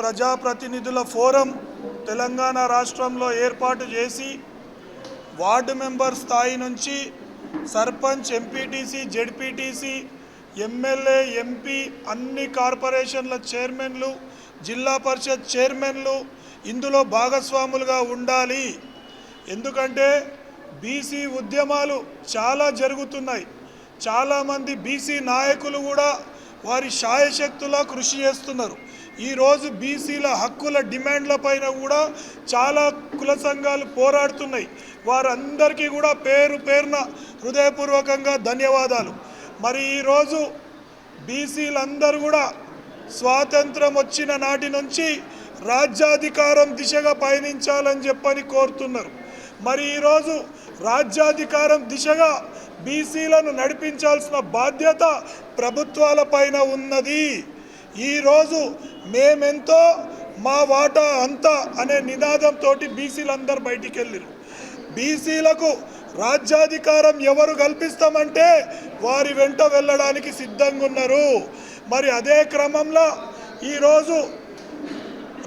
ప్రజాప్రతినిధుల ఫోరం తెలంగాణ రాష్ట్రంలో ఏర్పాటు చేసి వార్డు మెంబర్ స్థాయి నుంచి sarpanch MPTC ZPTC MLA MP అన్ని కార్పొరేషన్ల చైర్మన్లు జిల్లా పరిషత్ చైర్మన్లు ఇందులో భాగస్వాములుగా ఉండాలి. ఎందుకంటే బీసీ ఉద్యమాలు చాలా జరుగుతున్నాయి. చాలామంది బీసీ నాయకులు కూడా వారి శాయశక్తులా కృషి చేస్తున్నారు. ఈరోజు బీసీల హక్కుల డిమాండ్ల పైన కూడా చాలా కుల సంఘాలు పోరాడుతున్నాయి. వారందరికీ కూడా పేరు పేరున హృదయపూర్వకంగా ధన్యవాదాలు. మరి ఈరోజు బీసీలందరూ కూడా స్వాతంత్రం వచ్చిన నాటి నుంచి రాజ్యాధికారం దిశగా పయనించాలని చెప్పని కోరుతున్నారు. మరి ఈరోజు రాజ్యాధికారం దిశగా బీసీలను నడిపించాల్సిన బాధ్యత ప్రభుత్వాల పైన ఉన్నది. ఈరోజు మేమెంతో మా వాటా అంతా అనే నినాదంతో బీసీలందరూ బయటికి వెళ్ళారు బీసీలకు రాజ్యాధికారం ఎవరు కల్పిస్తామంటే వారి వెంట వెళ్ళడానికి సిద్ధంగా ఉన్నారు మరి అదే క్రమంలో ఈరోజు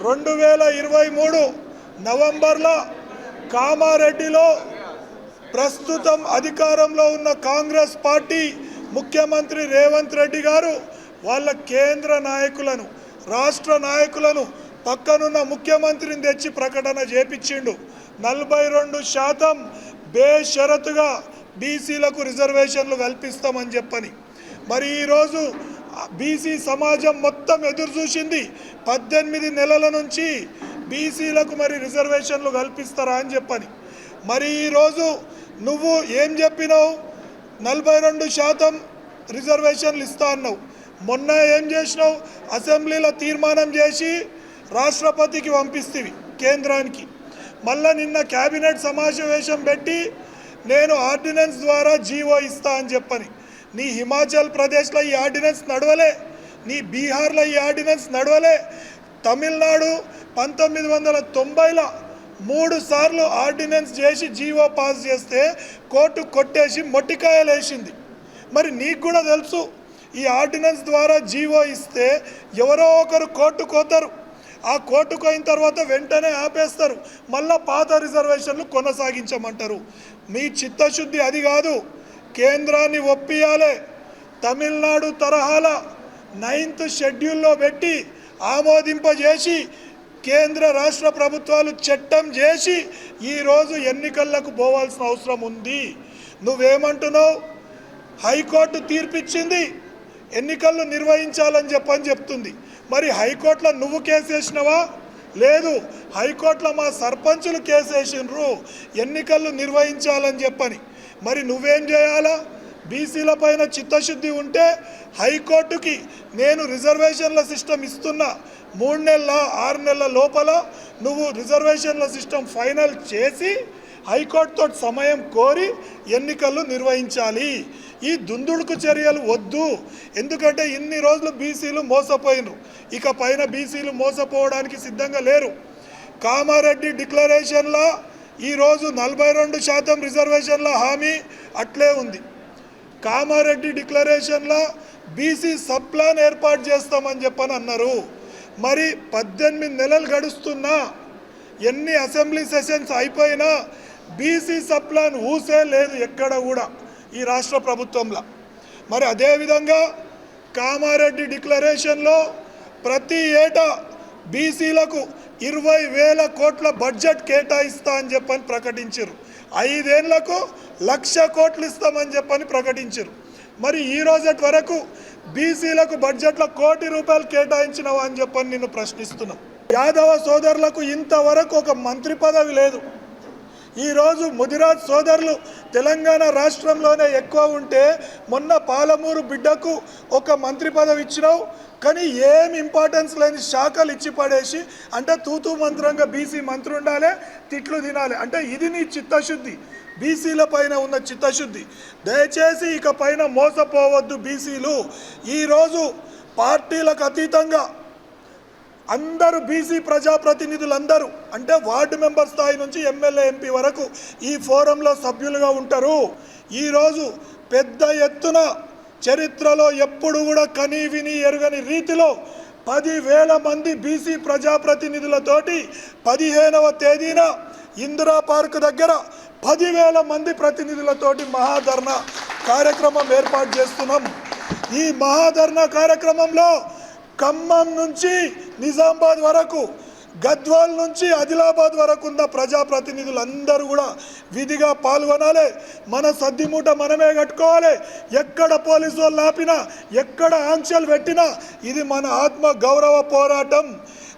రెండు వేల ఇరవై మూడు నవంబర్లో కామారెడ్డిలో ప్రస్తుతం అధికారంలో ఉన్న కాంగ్రెస్ పార్టీ ముఖ్యమంత్రి రేవంత్ రెడ్డి గారు వాళ్ళ కేంద్ర నాయకులను రాష్ట్ర నాయకులను పక్కనున్న ముఖ్యమంత్రిని తెచ్చి ప్రకటన చేపించిండు. నలభై రెండు శాతం బేషరతుగా బీసీలకు రిజర్వేషన్లు కల్పిస్తామని చెప్పని. మరి ఈరోజు బీసీ సమాజం మొత్తం ఎదురు చూసింది పద్దెనిమిది నెలల నుంచి బీసీలకు మరి రిజర్వేషన్లు కల్పిస్తారా అని చెప్పని. మరి ఈరోజు నువ్వు ఏం చెప్పినావు? నలభై రెండు శాతం రిజర్వేషన్లు ఇస్తా అన్నావు. మొన్న ఏం చేసినావు? అసెంబ్లీలో తీర్మానం చేసి రాష్ట్రపతికి పంపిస్తేవి కేంద్రానికి. మళ్ళా నిన్న క్యాబినెట్ సమావేశం పెట్టి నేను ఆర్డినెన్స్ ద్వారా జీవో ఇస్తా అని చెప్పని. నీ హిమాచల్ ప్రదేశ్లో ఈ ఆర్డినెన్స్ నడవలే. నీ బీహార్లో ఈ ఆర్డినెన్స్ నడవలే. తమిళనాడు పంతొమ్మిది వందల తొంభైలో మూడు సార్లు ఆర్డినెన్స్ చేసి జీవో పాస్ చేస్తే కోర్టు కొట్టేసి మొట్టికాయలు వేసింది మరి నీకు కూడా తెలుసు ఈ ఆర్డినెన్స్ ద్వారా జీవో ఇస్తే ఎవరో ఒకరు కోర్టు కోతారు ఆ కోర్టుకు అయిన తర్వాత వెంటనే ఆపేస్తారు. మళ్ళా పాత రిజర్వేషన్లు కొనసాగించమంటారు. మీ చిత్తశుద్ధి అది కాదు. కేంద్రాన్ని ఒప్పియాలే. తమిళనాడు తరహాల నైన్త్ షెడ్యూల్లో పెట్టి ఆమోదింపజేసి కేంద్ర రాష్ట్ర ప్రభుత్వాలు చట్టం చేసి ఈరోజు ఎన్నికలకు పోవాల్సిన అవసరం ఉంది. నువ్వేమంటున్నావు? హైకోర్టు తీర్పిచ్చింది. ఎన్నికలు నిర్వహించాలని చెప్పని చెప్తుంది. మరి హైకోర్టులో నువ్వు కేసేసినవా లేదు. హైకోర్టులో మా సర్పంచులు కేసు వేసిండ్రు ఎన్నికలు నిర్వహించాలని చెప్పని. మరి నువ్వేం చేయాలా? బీసీల పైన చిత్తశుద్ధి ఉంటే హైకోర్టుకి నేను రిజర్వేషన్ల సిస్టమ్ ఇస్తున్నా. మూడు నెలల ఆరు నెలల లోపల నువ్వు రిజర్వేషన్ల సిస్టమ్ ఫైనల్ చేసి హైకోర్టుతో సమయం కోరి ఎన్నికలు నిర్వహించాలి. ఈ దుందుడుకు చర్యలు వద్దు. ఎందుకంటే ఇన్ని రోజులు బీసీలు మోసపోయినరు. ఇక పైన బీసీలు మోసపోవడానికి సిద్ధంగా లేరు. కామారెడ్డి డిక్లరేషన్లో ఈరోజు నలభై రెండు శాతం రిజర్వేషన్ల హామీ అట్లే ఉంది. కామారెడ్డి డిక్లరేషన్లో బీసీ సబ్ ప్లాన్ ఏర్పాటు చేస్తామని చెప్పని అన్నారు. మరి పద్దెనిమిది నెలలు గడుస్తున్నా ఎన్ని అసెంబ్లీ సెషన్స్ అయిపోయినా బీసీ సప్లాన్ ఊసే లేదు ఎక్కడ కూడా ఈ రాష్ట్ర ప్రభుత్వంలో. మరి అదేవిధంగా కామారెడ్డి డిక్లరేషన్లో ప్రతి ఏటా బీసీలకు ఇరవై వేల కోట్ల బడ్జెట్ కేటాయిస్తా అని చెప్పని ప్రకటించారు ఐదేళ్ళకు లక్ష కోట్లు ఇస్తామని చెప్పని ప్రకటించారు మరి ఈ రోజటి వరకు బీసీలకు బడ్జెట్లో కోటి రూపాయలు కేటాయించినవా అని చెప్పని నిన్ను ప్రశ్నిస్తున్నాం. యాదవ సోదరులకు ఇంతవరకు ఒక మంత్రి పదవి లేదు. ఈరోజు ముదిరాజ్ సోదరులు తెలంగాణ రాష్ట్రంలోనే ఎక్కువ ఉంటే మొన్న పాలమూరు బిడ్డకు ఒక మంత్రి పదవి ఇచ్చినావు కానీ ఏం ఇంపార్టెన్స్ లేని శాఖలు ఇచ్చి పడేసి అంటే తూతూ మంత్రంగా బీసీ మంత్రి ఉండాలి తిట్లు తినాలి. అంటే ఇది నీ చిత్తశుద్ధి. బీసీల పైన ఉన్న చిత్తశుద్ధి. దయచేసి ఇక పైన మోసపోవద్దు బీసీలు. ఈరోజు పార్టీలకు అతీతంగా అందరూ బీసీ ప్రజాప్రతినిధులందరూ అంటే వార్డు మెంబర్ స్థాయి నుంచి ఎమ్మెల్యే ఎంపీ వరకు ఈ ఫోరంలో సభ్యులుగా ఉంటారు. ఈరోజు పెద్ద ఎత్తున చరిత్రలో ఎప్పుడు కూడా కని విని ఎరుగని రీతిలో పదివేల మంది బీసీ ప్రజాప్రతినిధులతోటి పదిహేనవ తేదీన ఇందిరా పార్క్ దగ్గర పదివేల మంది ప్రతినిధులతోటి మహాధర్నా కార్యక్రమం ఏర్పాటు చేస్తున్నాం. ఈ మహాధర్నా కార్యక్రమంలో ఖమ్మం నుంచి నిజామాబాద్ వరకు గద్వాల్ నుంచి ఆదిలాబాద్ వరకు ఉన్న ప్రజాప్రతినిధులందరూ కూడా విధిగా పాల్గొనాలి. మన సద్దిమూట మనమే కట్టుకోవాలి. ఎక్కడ పోలీసు వాళ్ళు ఆపినా ఎక్కడ ఆంక్షలు పెట్టినా ఇది మన ఆత్మ గౌరవ పోరాటం.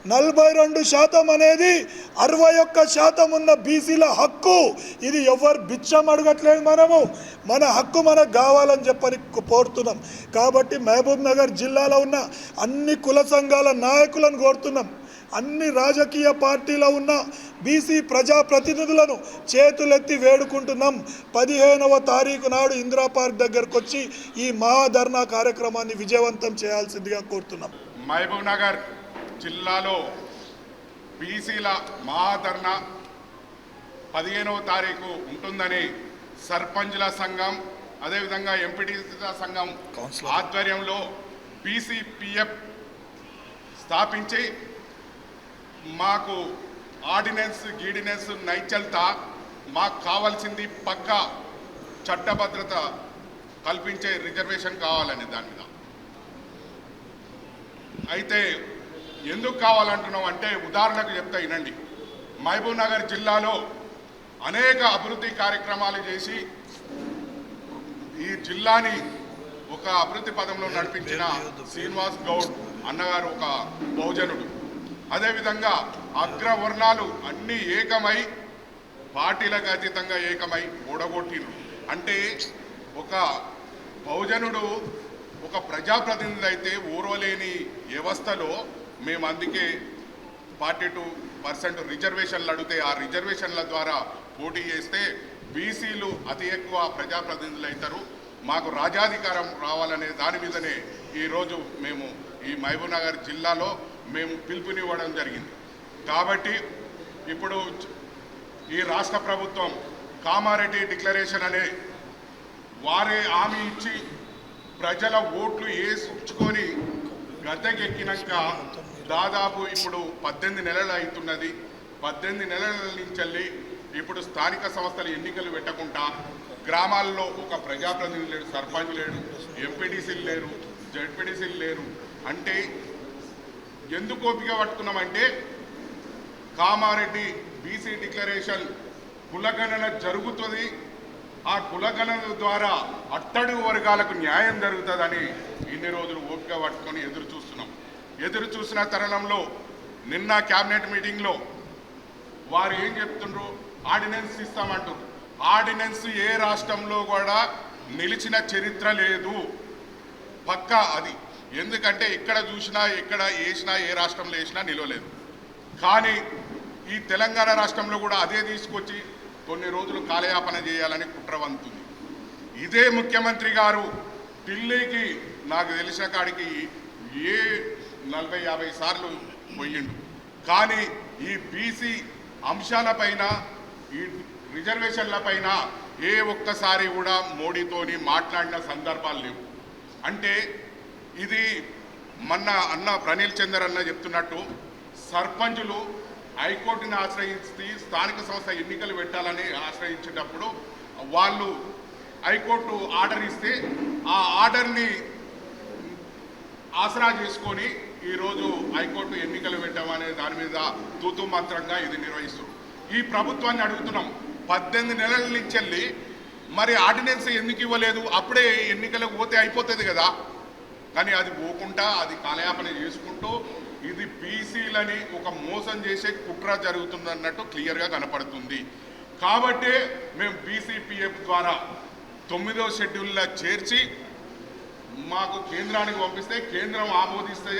నలభై రెండు శాతం అనేది అరవై ఒక్క శాతం ఉన్న బీసీల హక్కు. ఇది ఎవరు బిచ్చం అడగట్లేదు మనము. మన హక్కు మనకు కావాలని చెప్పని కోరుతున్నాం. కాబట్టి మహబూబ్ నగర్ జిల్లాలో ఉన్న అన్ని కుల సంఘాల నాయకులను కోరుతున్నాం. అన్ని రాజకీయ పార్టీలో ఉన్న బీసీ ప్రజాప్రతినిధులను చేతులెత్తి వేడుకుంటున్నాం. పదిహేనవ తారీఖు నాడు ఇందిరా పార్క్ దగ్గరకు వచ్చి ఈ మహాధర్నా కార్యక్రమాన్ని విజయవంతం చేయాల్సిందిగా కోరుతున్నాం. మహబూబ్ నగర్ జిల్లాలో బీసీల మహాధర్ణ పదిహేనవ తారీఖు ఉంటుందని సర్పంచ్ల సంఘం అదేవిధంగా ఎంపీటీసీల సంఘం. ఆధ్వర్యంలో బీసీపీఎఫ్ స్థాపించి మాకు ఆర్డినెన్స్ గీడినెన్స్ నైచల్తా మాకు కావాల్సింది పక్క చట్టభద్రత కల్పించే రిజర్వేషన్ కావాలని దాని మీద అయితే ఎందుకు కావాలంటున్నాం అంటే ఉదాహరణకు చెప్తా వినండి. మహబూబ్ నగర్ జిల్లాలో అనేక అభివృద్ధి కార్యక్రమాలు చేసి ఈ జిల్లాని ఒక అభివృద్ధి పదంలో నడిపించిన శ్రీనివాస్ గౌడ్ అన్నగారు ఒక బహుజనుడు. అదేవిధంగా అగ్రవర్ణాలు అన్నీ ఏకమై పార్టీలకు అతీతంగా ఏకమై ఓడగొట్టిరు అంటే ఒక బహుజనుడు ఒక ప్రజాప్రతినిధి అయితే ఊరవలేని వ్యవస్థలో మేము అందుకే ఫార్టీ టూ పర్సెంట్ రిజర్వేషన్లు అడిగితే ఆ రిజర్వేషన్ల ద్వారా పోటీ చేస్తే బీసీలు అతి ఎక్కువ ప్రజాప్రతినిధులు అవుతారు. మాకు రాజాధికారం రావాలనే దాని మీదనే ఈరోజు మేము ఈ మహబూబ్నగర్ జిల్లాలో మేము పిలుపునివ్వడం జరిగింది. కాబట్టి ఇప్పుడు ఈ రాష్ట్ర ప్రభుత్వం కామారెడ్డి డిక్లరేషన్ అనే వారే హామీ ఇచ్చి ప్రజల ఓట్లు వేసుకొని గద్దెకెక్కినాక దాదాపు ఇప్పుడు పద్దెనిమిది నెలలు అవుతున్నది. పద్దెనిమిది నెలల నుంచి వెళ్ళి ఇప్పుడు స్థానిక సంస్థల ఎన్నికలు పెట్టకుండా గ్రామాల్లో ఒక ప్రజాప్రతినిధి లేడు సర్పంచ్ లేడు ఎంపీడీసీలు లేరు జడ్పీడీసీలు లేరు. అంటే ఎందుకు ఓపిక పట్టుకున్నామంటే కామారెడ్డి బీసీ డిక్లరేషన్ కులగణన జరుగుతుంది. ఆ కులగణన ద్వారా అట్టడుగు వర్గాలకు న్యాయం జరుగుతుందని ఇన్ని రోజులు ఓపిక పట్టుకొని ఎదురు చూస్తున్నాం. ఎదురు చూసిన తరుణంలో నిన్న క్యాబినెట్ మీటింగ్లో వారు ఏం చెప్తుండ్రు? ఆర్డినెన్స్ ఇస్తామంటారు ఆర్డినెన్స్ ఏ రాష్ట్రంలో కూడా నిలిచిన చరిత్ర లేదు. పక్కా అది. ఎందుకంటే ఎక్కడ చూసినా ఎక్కడ వేసినా ఏ రాష్ట్రంలో వేసినా నిలవలేదు. కానీ ఈ తెలంగాణ రాష్ట్రంలో కూడా అదే తీసుకొచ్చి కొన్ని రోజులు కాలయాపన చేయాలని కుట్రవంతుంది. ఇదే ముఖ్యమంత్రి గారు ఢిల్లీకి నాకు తెలిసిన కాడికి ఏ నలభై యాభై సార్లు పోయిండు. కానీ ఈ బీసీ అంశాలపైన ఈ రిజర్వేషన్లపైన ఏ ఒక్కసారి కూడా మోడీతోని మాట్లాడిన సందర్భాలు లేవు. అంటే ఇది మొన్న అన్న ప్రణీల్ చందర్ అన్న చెప్తున్నట్టు సర్పంచులు హైకోర్టుని ఆశ్రయించి స్థానిక సంస్థ ఎన్నికలు పెట్టాలని ఆశ్రయించేటప్పుడు వాళ్ళు హైకోర్టు ఆర్డర్ ఇస్తే ఆ ఆర్డర్ని ఆసరా చేసుకొని ఈరోజు హైకోర్టు ఎన్నికలు పెట్టామనే దాని మీద తూతు మాత్రంగా ఇది నిర్వహిస్తారు ఈ ప్రభుత్వాన్ని అడుగుతున్నాం. పద్దెనిమిది నెలల నుంచి వెళ్ళి మరి ఆర్డినెన్స్ ఎందుకు ఇవ్వలేదు? అప్పుడే ఎన్నికలకు పోతే అయిపోతుంది కదా. కానీ అది పోకుండా అది కాలయాపన చేసుకుంటూ ఇది బీసీలని ఒక మోసం చేసే కుట్ర జరుగుతుందన్నట్టు క్లియర్గా కనపడుతుంది. కాబట్టే మేము బీసీపీఎఫ్ ద్వారా తొమ్మిదో షెడ్యూల్లో చేర్చి మాకు కేంద్రానికి పంపిస్తే కేంద్రం ఆమోదిస్తే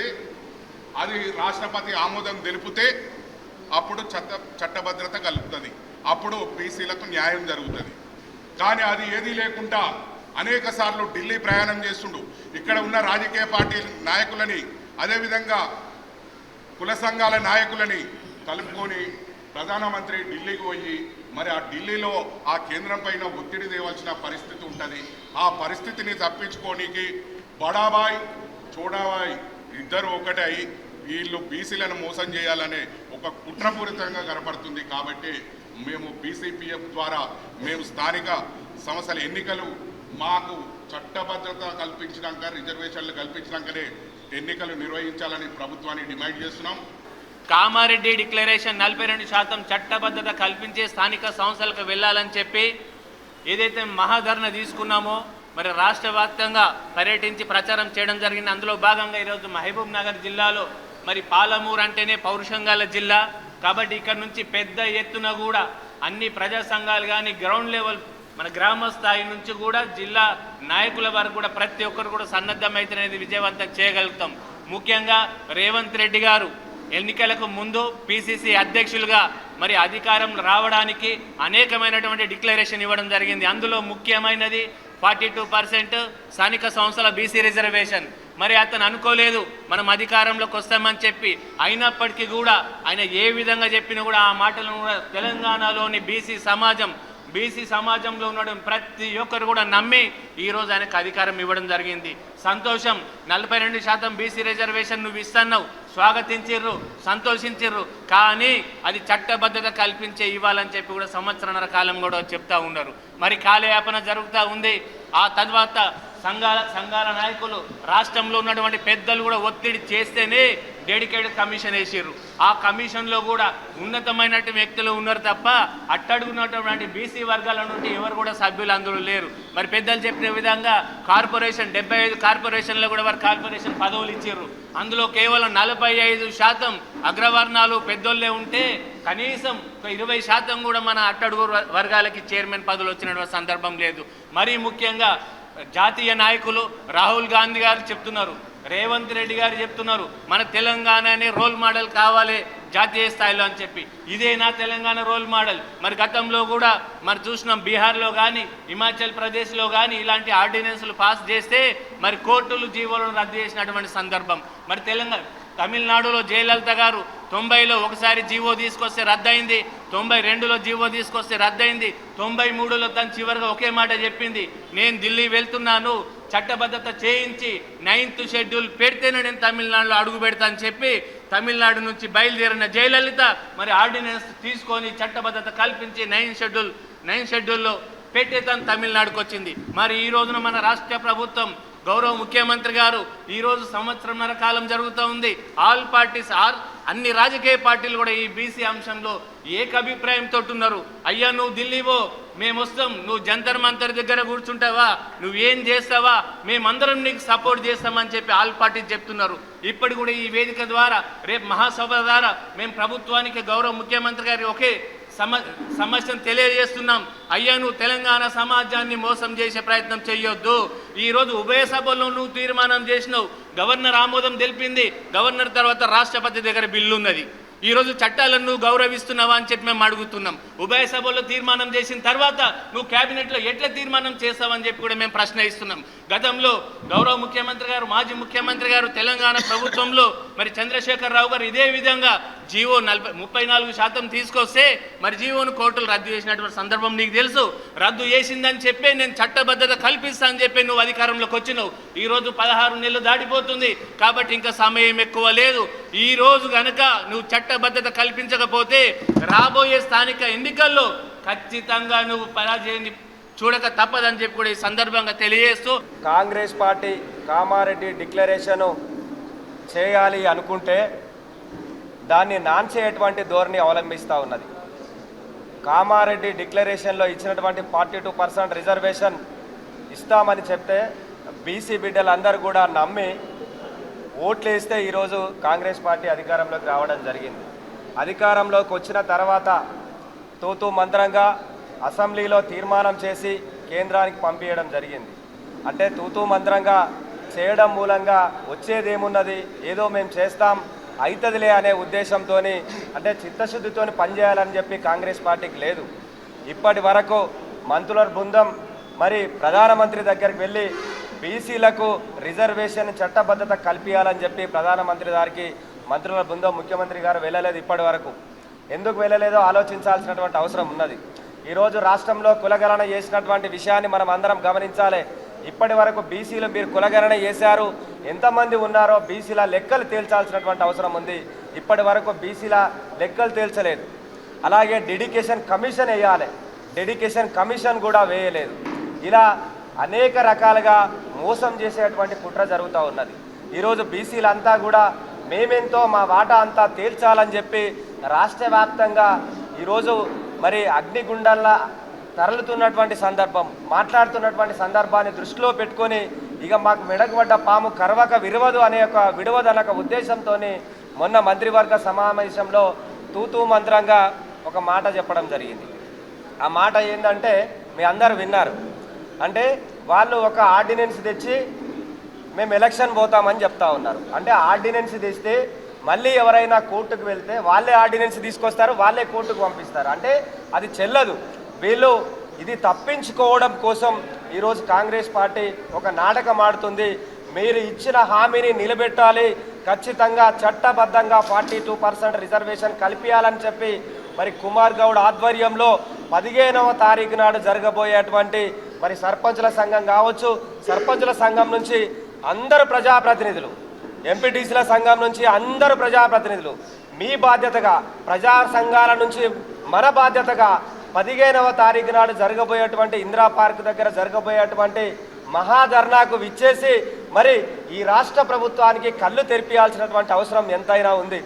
అది రాష్ట్రపతి ఆమోదం తెలిపితే అప్పుడు చట్ట చట్టభద్రత కలుగుతుంది. అప్పుడు బీసీలకు న్యాయం జరుగుతుంది. కానీ అది ఏదీ లేకుండా అనేక సార్లు ఢిల్లీ ప్రయాణం చేస్తుండు. ఇక్కడ ఉన్న రాజకీయ పార్టీ నాయకులని అదేవిధంగా కుల సంఘాల నాయకులని కలుపుకొని ప్రధానమంత్రి ఢిల్లీకి పోయి మరి ఆ ఢిల్లీలో ఆ కేంద్రం పైన ఒత్తిడి తేవాల్సిన పరిస్థితి ఉంటుంది. ఆ పరిస్థితిని తప్పించుకోనికి బడాబాయ్ చూడాబాయ్ ఇద్దరు ఒకటై వీళ్ళు బీసీలను మోసం చేయాలనే ఒక కుట్రపూరితంగా కనపడుతుంది కాబట్టి మేము బీసీపీఎఫ్ ద్వారా మేము స్థానిక సంస్థల ఎన్నికలు మాకు చట్టభద్రత కల్పించినాక రిజర్వేషన్లు కల్పించినాకనే ఎన్నికలు నిర్వహించాలని ప్రభుత్వాన్ని డిమాండ్ చేస్తున్నాం. కామారెడ్డి డిక్లరేషన్ నలభై రెండు శాతం చట్టబద్ధత కల్పించే స్థానిక సంస్థలకు వెళ్ళాలని చెప్పి ఏదైతే మహాధరణ తీసుకున్నామో మరి రాష్ట్ర వ్యాప్తంగా పర్యటించి ప్రచారం చేయడం జరిగింది. అందులో భాగంగా ఈరోజు మహబూబ్ నగర్ జిల్లాలో మరి పాలమూరు అంటేనే పౌరుషంగాల జిల్లా. కాబట్టి ఇక్కడ నుంచి పెద్ద ఎత్తున కూడా అన్ని ప్రజా సంఘాలు కానీ గ్రౌండ్ లెవెల్ మన గ్రామ స్థాయి నుంచి కూడా జిల్లా నాయకుల వరకు కూడా ప్రతి ఒక్కరు కూడా సన్నద్ధమైతేనేది విజయవంతం చేయగలుగుతాం. ముఖ్యంగా రేవంత్ రెడ్డి గారు ఎన్నికలకు ముందు పిసిసి అధ్యక్షులుగా మరి అధికారం రావడానికి అనేకమైనటువంటి డిక్లరేషన్ ఇవ్వడం జరిగింది. అందులో ముఖ్యమైనది ఫార్టీ టూ పర్సెంట్ స్థానిక సంస్థల బీసీ రిజర్వేషన్. మరి అతను అనుకోలేదు మనం అధికారంలోకి వస్తామని చెప్పి. అయినప్పటికీ కూడా ఆయన ఏ విధంగా చెప్పినా కూడా ఆ మాటలను కూడా తెలంగాణలోని బీసీ సమాజం బీసీ సమాజంలో ఉన్న ప్రతి ఒక్కరు కూడా నమ్మి ఈరోజు ఆయనకు అధికారం ఇవ్వడం జరిగింది. సంతోషం. నలభై రెండు శాతం బీసీ రిజర్వేషన్ నువ్వు ఇస్తున్నావు. స్వాగతించిర్రు. సంతోషించిర్రు. కానీ అది చట్టబద్ధత కల్పించే ఇవ్వాలని చెప్పి కూడా సంవత్సరన్నర కాలం కూడా చెప్తా ఉన్నారు. మరి కాలయాపన జరుగుతూ ఉంది. ఆ తర్వాత సంఘాల సంఘాల నాయకులు రాష్ట్రంలో ఉన్నటువంటి పెద్దలు కూడా ఒత్తిడి చేస్తేనే డెడికేటెడ్ కమిషన్ వేసారు ఆ కమిషన్లో కూడా ఉన్నతమైనటువంటి వ్యక్తులు ఉన్నారు తప్ప అట్టడుగున్నటువంటి బీసీ వర్గాల నుండి ఎవరు కూడా సభ్యులు అందులో లేరు. మరి పెద్దలు చెప్పిన విధంగా కార్పొరేషన్ డెబ్బై ఐదు కార్పొరేషన్లో కూడా వారు కార్పొరేషన్ పదవులు ఇచ్చారు అందులో కేవలం నలభై ఐదు శాతం అగ్రవర్ణాలు పెద్దోళ్ళే ఉంటే కనీసం ఒక ఇరవై శాతం కూడా మన అట్టడుగు వర్గాలకి చైర్మన్ పదవులు వచ్చినటువంటి సందర్భం లేదు. మరీ ముఖ్యంగా జాతీయ నాయకులు రాహుల్ గాంధీ గారు చెప్తున్నారు. రేవంత్ రెడ్డి గారు చెప్తున్నారు మన తెలంగాణనే రోల్ మోడల్ కావాలి జాతీయ స్థాయిలో అని చెప్పి. ఇదే నా తెలంగాణ రోల్ మోడల్. మరి గతంలో కూడా మరి చూసినాం బీహార్లో కానీ హిమాచల్ ప్రదేశ్లో కానీ ఇలాంటి ఆర్డినెన్స్లు పాస్ చేస్తే మరి కోర్టులు జీవోలను రద్దు చేసినటువంటి సందర్భం. మరి తెలంగాణ తమిళనాడులో జయలలిత గారు తొంభైలో ఒకసారి జీవో తీసుకొస్తే రద్దయింది తొంభై రెండులో జీవో తీసుకొస్తే రద్దయింది తొంభై మూడులో తను చివరిగా ఒకే మాట చెప్పింది నేను ఢిల్లీ వెళ్తున్నాను చట్టబద్ధత చేయించి నైన్త్ షెడ్యూల్ పెడితేనే నేను తమిళనాడులో అడుగు పెడతా అని చెప్పి తమిళనాడు నుంచి బయలుదేరిన జయలలిత మరి ఆర్డినెన్స్ తీసుకొని చట్టబద్ధత కల్పించి నైన్ షెడ్యూల్ నైన్ షెడ్యూల్లో పెట్టే తను తమిళనాడుకు వచ్చింది. మరి ఈ రోజున మన రాష్ట్ర ప్రభుత్వం గౌరవ ముఖ్యమంత్రి గారు ఈరోజు సంవత్సరంన్నర కాలం జరుగుతూ ఉంది. ఆల్ పార్టీస్ ఆల్ అన్ని రాజకీయ పార్టీలు కూడా ఈ బీసీ అంశంలో ఏకాభిప్రాయంతో ఉన్నారు. అయ్యా నువ్వు ఢిల్లీవో మేము వస్తాం. నువ్వు జంతర్ మంతర్ దగ్గర కూర్చుంటావా? నువ్వేం చేస్తావా? మేమందరం నీకు సపోర్ట్ చేస్తామని చెప్పి ఆల్ పార్టీస్ చెప్తున్నారు. ఇప్పటి కూడా ఈ వేదిక ద్వారా రేపు మహాసభ ద్వారా మేము ప్రభుత్వానికి గౌరవ ముఖ్యమంత్రి గారి ఒకే సమ సమస్యను తెలియజేస్తున్నాం. అయ్యా నువ్వు తెలంగాణ సమాజాన్ని మోసం చేసే ప్రయత్నం చేయొద్దు ఈరోజు ఉభయ సభల్లో నువ్వు తీర్మానం చేసినావు. గవర్నర్ ఆమోదం తెలిపింది. గవర్నర్ తర్వాత రాష్ట్రపతి దగ్గర బిల్లు ఉన్నది ఈరోజు చట్టాలను నువ్వు గౌరవిస్తున్నావా అని చెప్పి మేము అడుగుతున్నాం. ఉభయ సభలో తీర్మానం చేసిన తర్వాత నువ్వు క్యాబినెట్లో ఎట్లా తీర్మానం చేస్తావని చెప్పి కూడా మేము ప్రశ్న ఇస్తున్నాం గతంలో గౌరవ ముఖ్యమంత్రి గారు మాజీ ముఖ్యమంత్రి గారు తెలంగాణ ప్రభుత్వంలో మరి చంద్రశేఖర్ రావు గారు ఇదే విధంగా జీవో నలభై ముప్పై నాలుగు శాతం తీసుకొస్తే మరి జీవోను కోర్టులు రద్దు చేసినటువంటి సందర్భం నీకు తెలుసు. రద్దు చేసిందని చెప్పి నేను చట్టబద్ధత కల్పిస్తా అని చెప్పి నువ్వు అధికారంలోకి వచ్చినావు. ఈరోజు పదహారు నెలలు దాటిపోతుంది. కాబట్టి ఇంకా సమయం ఎక్కువ లేదు. ఈ రోజు గనక నువ్వు భద్రత కల్పించకపోతే రాబోయే స్థానిక ఎన్నికల్లో ఖచ్చితంగా నువ్వు పరాజయాన్ని చూడక తప్పదని చెప్పి కూడా ఈ సందర్భంగా తెలియజేస్తూ కాంగ్రెస్ పార్టీ కామారెడ్డి డిక్లరేషన్ చేయాలి అనుకుంటే దాన్ని నాన్చేయటువంటి ధోరణి అవలంబిస్తూ ఉన్నది. కామారెడ్డి డిక్లరేషన్లో ఇచ్చినటువంటి ఫార్టీ టూ పర్సెంట్ రిజర్వేషన్ ఇస్తామని చెప్తే బీసీ బిడ్డలందరూ కూడా నమ్మి ఓట్లు వేస్తే ఈరోజు కాంగ్రెస్ పార్టీ అధికారంలోకి రావడం జరిగింది. అధికారంలోకి వచ్చిన తర్వాత తూతూ మంత్రంగా అసెంబ్లీలో తీర్మానం చేసి కేంద్రానికి పంపించడం జరిగింది. అంటే తూతూ మంత్రంగా చేయడం మూలంగా వచ్చేదేమున్నది? ఏదో మేము చేస్తాం అవుతుందిలే అనే ఉద్దేశంతో అంటే చిత్తశుద్ధితో పనిచేయాలని చెప్పి కాంగ్రెస్ పార్టీకి లేదు. ఇప్పటి వరకు మంత్రుల బృందం మరి ప్రధానమంత్రి దగ్గరికి వెళ్ళి బీసీలకు రిజర్వేషన్ చట్టబద్ధత కల్పించాలని చెప్పి ప్రధానమంత్రి గారికి మంత్రుల బృందం ముఖ్యమంత్రి గారు వెళ్ళలేదు ఇప్పటి వరకు. ఎందుకు వెళ్ళలేదో ఆలోచించాల్సినటువంటి అవసరం ఉన్నది. ఈరోజు రాష్ట్రంలో కులగణన చేసినటువంటి విషయాన్ని మనం అందరం గమనించాలి. ఇప్పటి వరకు బీసీలు మీరు కులగణన చేశారు. ఎంతమంది ఉన్నారో బీసీల లెక్కలు తేల్చాల్సినటువంటి అవసరం ఉంది. ఇప్పటి వరకు బీసీల లెక్కలు తేల్చలేదు. అలాగే డెడికేషన్ కమిషన్ వేయాలి. డెడికేషన్ కమిషన్ కూడా వేయలేదు. ఇలా అనేక రకాలుగా మోసం చేసేటువంటి కుట్ర జరుగుతూ ఉన్నది. ఈరోజు బీసీలంతా కూడా మేమెంతో మా వాటా అంతా తేల్చాలని చెప్పి రాష్ట్ర వ్యాప్తంగా ఈరోజు మరి అగ్నిగుండంలా తరలుతున్నటువంటి సందర్భం మాట్లాడుతున్నటువంటి సందర్భాన్ని దృష్టిలో పెట్టుకొని ఇక మాకు మెడగబడ్డ పాము కరవక విరవదు అనే ఒక విడవదు అనే ఒక ఉద్దేశంతో మొన్న మంత్రివర్గ సమావేశంలో తూతూ మంత్రంగా ఒక మాట చెప్పడం జరిగింది. ఆ మాట ఏంటంటే మీ అందరు విన్నారు. అంటే వాళ్ళు ఒక ఆర్డినెన్స్ తెచ్చి మేము ఎలక్షన్ పోతామని చెప్తా ఉన్నారు. అంటే ఆర్డినెన్స్ తెస్తే మళ్ళీ ఎవరైనా కోర్టుకు వెళ్తే వాళ్ళే ఆర్డినెన్స్ తీసుకొస్తారు వాళ్ళే కోర్టుకు పంపిస్తారు. అంటే అది చెల్లదు. వీళ్ళు ఇది తప్పించుకోవడం కోసం ఈరోజు కాంగ్రెస్ పార్టీ ఒక నాటకం ఆడుతుంది. మీరు ఇచ్చిన హామీని నిలబెట్టాలి. ఖచ్చితంగా చట్టబద్ధంగా ఫార్టీ టూ పర్సెంట్ రిజర్వేషన్ కల్పించాలని చెప్పి మరి కుమార్ గౌడ్ ఆధ్వర్యంలో పదిహేనవ తారీఖు నాడు జరగబోయేటువంటి మరి సర్పంచుల సంఘం కావచ్చు సర్పంచుల సంఘం నుంచి అందరు ప్రజాప్రతినిధులు. ఎంపీటీసీల సంఘం నుంచి అందరు ప్రజాప్రతినిధులు. మీ బాధ్యతగా ప్రజా సంఘాల నుంచి మన బాధ్యతగా పదిహేనవ తారీఖు నాడు జరగబోయేటువంటి ఇందిరా పార్క్ దగ్గర జరగబోయేటువంటి మహాధర్నాకు విచ్చేసి మరి ఈ రాష్ట్ర ప్రభుత్వానికి కళ్ళు తెరిపియాల్సినటువంటి అవసరం ఎంతైనా ఉంది.